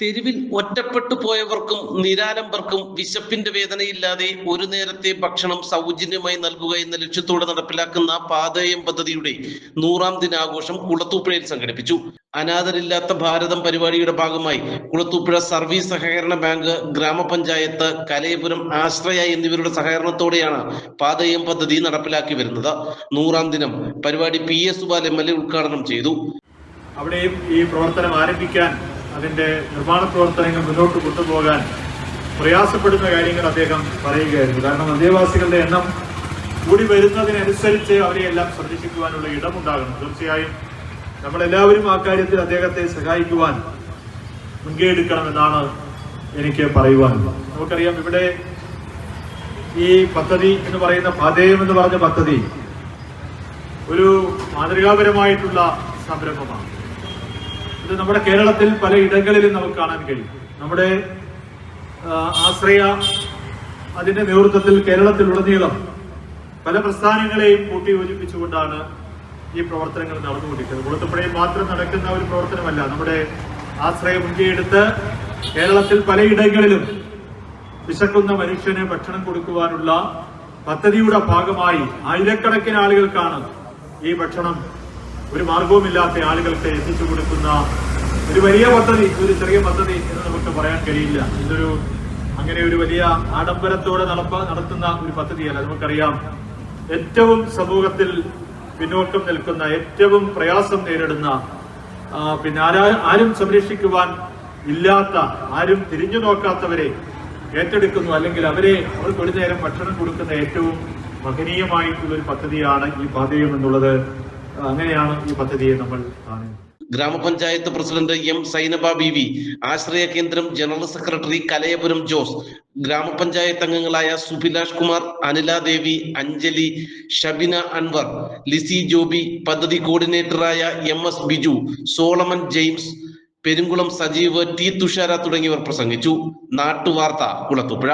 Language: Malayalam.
തെരുവിൽ ഒറ്റപ്പെട്ടു പോയവർക്കും നിരാലംബർക്കും വിശപ്പിന്റെ വേദനയില്ലാതെ ഒരു നേരത്തെ ഭക്ഷണം സൗജന്യമായി നൽകുക എന്ന ലക്ഷ്യത്തോടെ നടപ്പിലാക്കുന്ന പാതയം പദ്ധതിയുടെ നൂറാം ദിനാഘോഷം കുളത്തൂപ്പുഴയിൽ സംഘടിപ്പിച്ചു. അനാഥരില്ലാത്ത ഭാരതം പരിപാടിയുടെ ഭാഗമായി കുളത്തൂപ്പുഴ സർവീസ് സഹകരണ ബാങ്ക് ഗ്രാമപഞ്ചായത്ത് കലയപുരം ആശ്രയ എന്നിവരുടെ സഹകരണത്തോടെയാണ് പാതയം പദ്ധതി നടപ്പിലാക്കി വരുന്നത്. നൂറാം ദിനം പരിപാടി P S Subal M L A ഉദ്ഘാടനം ചെയ്തു. അവിടെയും ഈ പ്രവർത്തനം ആരംഭിക്കാൻ അതിന്റെ നിർമ്മാണ പ്രവർത്തനങ്ങൾ മുന്നോട്ട് കൊണ്ടുപോകാൻ പ്രയാസപ്പെടുന്ന കാര്യങ്ങൾ അദ്ദേഹം പറയുകയായിരുന്നു. കാരണം അന്തേവാസികളുടെ എണ്ണം കൂടി വരുന്നതിനനുസരിച്ച് അവരെ അവരെയെല്ലാം ശ്രദ്ധിക്കുവാനുള്ള ഇടമുണ്ടാകണം. തീർച്ചയായും നമ്മളെല്ലാവരും ആ കാര്യത്തിൽ അദ്ദേഹത്തെ സഹായിക്കുവാൻ മുൻകൈ എടുക്കണമെന്നാണ് എനിക്ക് പറയുവാനുള്ളത് നമുക്കറിയാം ഇവിടെ ഈ പദ്ധതി എന്ന് പറയുന്ന പാതേയം എന്ന് പറഞ്ഞ പദ്ധതി ഒരു മാതൃകാപരമായിട്ടുള്ള സംരംഭമാണ്. ഇത് നമ്മുടെ കേരളത്തിൽ പല ഇടങ്ങളിലും നമുക്ക് കാണാൻ കഴിയും. നമ്മുടെ ആശ്രയ അതിന്റെ നേതൃത്വത്തിൽ കേരളത്തിലുടനീളം പല പ്രസ്ഥാനങ്ങളെയും കൂട്ടിയോജിപ്പിച്ചുകൊണ്ടാണ് ഈ പ്രവർത്തനങ്ങൾ നടന്നുകൊണ്ടിരിക്കുന്നത്. കുളത്തുപ്പുഴയിൽ മാത്രം നടക്കുന്ന ഒരു പ്രവർത്തനമല്ല. നമ്മുടെ ആശ്രയ മുൻകൈയെടുത്ത് കേരളത്തിൽ പലയിടങ്ങളിലും വിശക്കുന്ന മനുഷ്യന് ഭക്ഷണം കൊടുക്കുവാനുള്ള പദ്ധതിയുടെ ഭാഗമായി ആയിരക്കണക്കിന് ആളുകൾക്കാണ് ഈ ഭക്ഷണം ഒരു മാർഗവുമില്ലാത്ത ആളുകൾക്ക് എത്തിച്ചു കൊടുക്കുന്ന ഒരു വലിയ പദ്ധതി ഒരു ചെറിയ പദ്ധതി എന്ന് നമുക്ക് പറയാൻ കഴിയില്ല. ഇതൊരു അങ്ങനെ ഒരു വലിയ ആഡംബരത്തോടെ നടപ്പ നടത്തുന്ന ഒരു പദ്ധതിയല്ല. നമുക്കറിയാം ഏറ്റവും സമൂഹത്തിൽ പിന്നോക്കം നിൽക്കുന്ന ഏറ്റവും പ്രയാസം നേരിടുന്ന പിന്നെ ആരാ ആരും സംരക്ഷിക്കുവാൻ ഇല്ലാത്ത ആരും തിരിഞ്ഞു നോക്കാത്തവരെ ഏറ്റെടുക്കുന്നു. അല്ലെങ്കിൽ അവരെ അവർക്ക് ഒരു നേരം ഭക്ഷണം കൊടുക്കുന്ന ഏറ്റവും മഹനീയമായിട്ടുള്ള ഒരു പദ്ധതിയാണ് ഈ പാതയം എന്നുള്ളത്. അങ്ങനെയാണ് ഈ പദ്ധതിയെ നമ്മൾ കാണുന്നത്. ഗ്രാമപഞ്ചായത്ത് president M Sainaba B V Ashraya Kendram general secretary Kalayapuram Jose ഗ്രാമപഞ്ചായത്ത് അംഗങ്ങളായ സുഭിലാഷ് കുമാർ അനില ദേവി അഞ്ജലി ഷബിന അൻവർ ലിസി ജോബി പദ്ധതി കോർഡിനേറ്ററായ M S Biju Solomon James Perumkulam Sajeev T Thushara തുടങ്ങിയവർ പ്രസംഗിച്ചു. നാട്ടുവാർത്ത കുളത്തുപുഴ